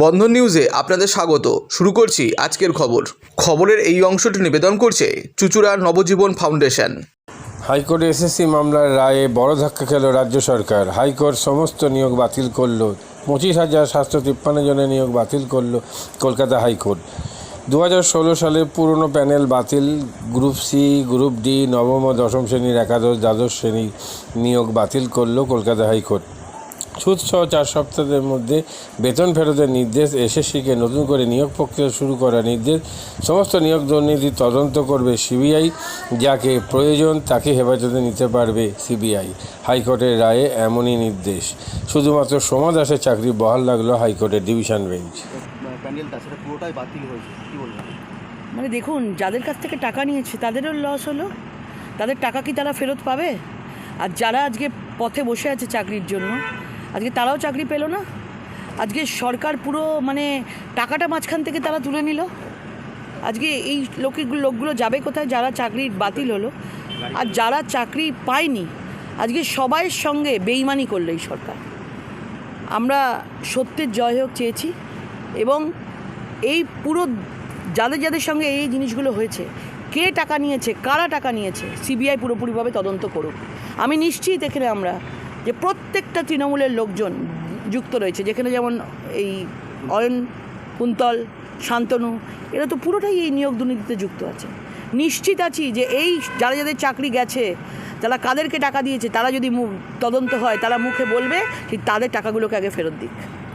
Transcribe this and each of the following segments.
বন্ধন নিউজে আপনাদের স্বাগত। শুরু করছি আজকের খবর। খবরের এই অংশটি নিবেদন করছে চুচুড়ার নবজীবন ফাউন্ডেশন। হাইকোর্টে এসএসসি মামলার রায়ে বড় ধাক্কা খেল রাজ্য সরকার। হাইকোর্ট সমস্ত নিয়োগ বাতিল করল। পঁচিশ হাজার সাতশো তিপ্পান্ন জনের নিয়োগ বাতিল করল কলকাতা হাইকোর্ট। দু হাজার ষোলো সালে পুরনো প্যানেল বাতিল। গ্রুপ সি, গ্রুপ ডি, নবম ও দশম শ্রেণির একাদশ, দ্বাদশ শ্রেণির নিয়োগ বাতিল করল কলকাতা হাইকোর্ট। সুদসহ চার সপ্তাহের মধ্যে বেতন ফেরতের নির্দেশ এসএসসিকে নতুন করে নিয়োগ প্রক্রিয়া শুরু করার নির্দেশ সমস্ত নিয়োগ দুর্নীতি তদন্ত করবে সিবিআই যাকে প্রয়োজন তাকে হেফাজতে নিতে পারবে সিবিআই। হাইকোর্টের রায়ে এমনই নির্দেশ। শুধুমাত্র সোমা দাসের চাকরি বহাল লাগল হাইকোর্টের ডিভিশন বেঞ্চ। প্যান্ডেলটা পুরোটাই বাতিল হয়েছে কী মানে দেখুন যাদের কাছ থেকে টাকা নিয়েছে তাদেরও লস হলো। তাদের টাকা কি তারা ফেরত পাবে? আর যারা আজকে পথে বসে আছে চাকরির জন্য আজকে তারাও চাকরি পেল না। আজকে সরকার পুরো মানে টাকাটা মাঝখান থেকে তারা তুলে নিল। আজকে এই লোকের লোকগুলো যাবে কোথায়? যারা চাকরি বাতিল হলো। আর যারা চাকরি পায়নি, আজকে সবাইয়ের সঙ্গে বেইমানি করল এই সরকার। আমরা সত্যের জয় হোক চেয়েছি এবং এই পুরো যাদের যাদের সঙ্গে এই জিনিসগুলো হয়েছে, কে টাকা নিয়েছে, কারা টাকা নিয়েছে, সিবিআই পুরোপুরিভাবে তদন্ত করুক। আমি নিশ্চিত এখানে আমরা যে প্রত্যেকটা তৃণমূলের লোকজন যুক্ত রয়েছে, যেখানে যেমন এই অয়ন, কুন্তল, শান্তনু, এরা তো পুরোটাই এই নিয়োগ দুর্নীতিতে যুক্ত আছে। নিশ্চিত আছি যে এই যারা যাদের চাকরি গেছে তারা কাদেরকে টাকা দিয়েছে, তারা যদি তদন্ত হয়, তারা মুখে বলবে, ঠিক তাদের টাকাগুলোকে আগে ফেরত দিক।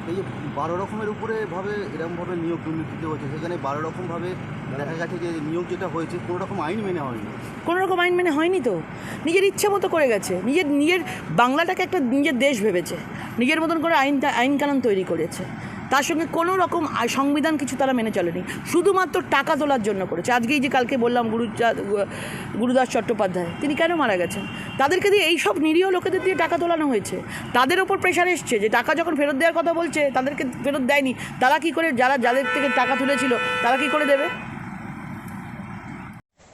এই যে বারো রকমের উপরে ভাবে এরকমভাবে নিয়োগ দুর্নীতিতে হয়েছে সেখানে বারো রকমভাবে দেখা গেছে যে নিয়োগ যেটা হয়েছে, কোনো রকম আইন মেনে হয়নি। কোনো রকম আইন মেনে হয়নি তো? নিজের ইচ্ছে মতো করে গেছে। নিজের নিজের বাংলাটাকে একটা নিজের দেশ ভেবেছে। নিজের মতন করে আইন আইন কানুন তৈরি করেছে। তার সঙ্গে কোনো রকম সংবিধান কিছু তারা মেনে চলেনি। শুধুমাত্র টাকা তোলার জন্য করেছে। আজকেই যে কালকে বললাম গুরু গুরুদাস চট্টোপাধ্যায়, তিনি কেন মারা গেছেন? তাদেরকে দিয়ে এইসব নিরীহ লোকেদের দিয়ে টাকা তোলানো হয়েছে। তাদের ওপর প্রেশার এসছে যে টাকা যখন ফেরত দেওয়ার কথা বলছে, তাদেরকে ফেরত দেয়নি। তারা কি করে যারা যাদের থেকে টাকা তুলেছিল, তারা কি করে দেবে?